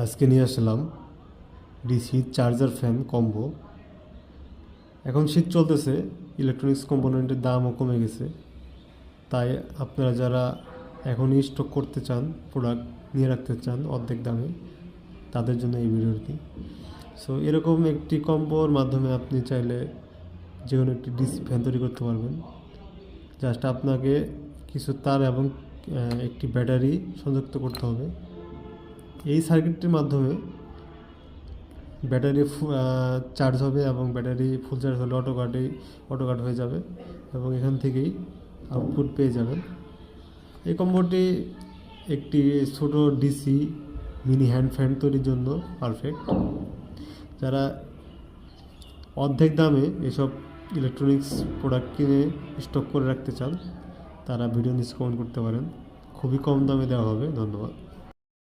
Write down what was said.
আজকে নিয়ে আসলাম ডিসি চার্জার ফ্যান কম্বো। এখন শীত চলতেছে ইলেকট্রনিক্স কম্পোনেন্টের দামও কমে গেছে। তাই আপনারা যারা এখনই স্টক করতে চান প্রোডাক্ট নিয়ে রাখতে চান অর্ধেক দামে, তাদের জন্য এই ভিডিওটি। সো এরকম একটি কম্বোর মাধ্যমে আপনি চাইলে যে কোনো একটি ডিসি ফ্যান তৈরি করতে পারবেন। জাস্ট আপনাকে কিছু তার এবং একটি ব্যাটারি সংযুক্ত করতে হবে। এই সার্কিটটির মাধ্যমে ব্যাটারি চার্জ হবে এবং ব্যাটারি ফুল চার্জ হলে অটো কাটেই অটো হয়ে যাবে এবং এখান থেকেই আউটপুট পেয়ে যাবেন। এই কম্বোটি একটি ছোট ডিসি মিনি হ্যান্ড ফ্যান তৈরির জন্য পারফেক্ট যারা অর্ধেক দামে এসব ইলেকট্রনিক্স প্রোডাক্ট কিনে স্টক করে রাখতে চান, তারা ভিডিও নিচে কমেন্ট করতে পারেন। খুবই কম দামে দেওয়া হবে, ধন্যবাদ।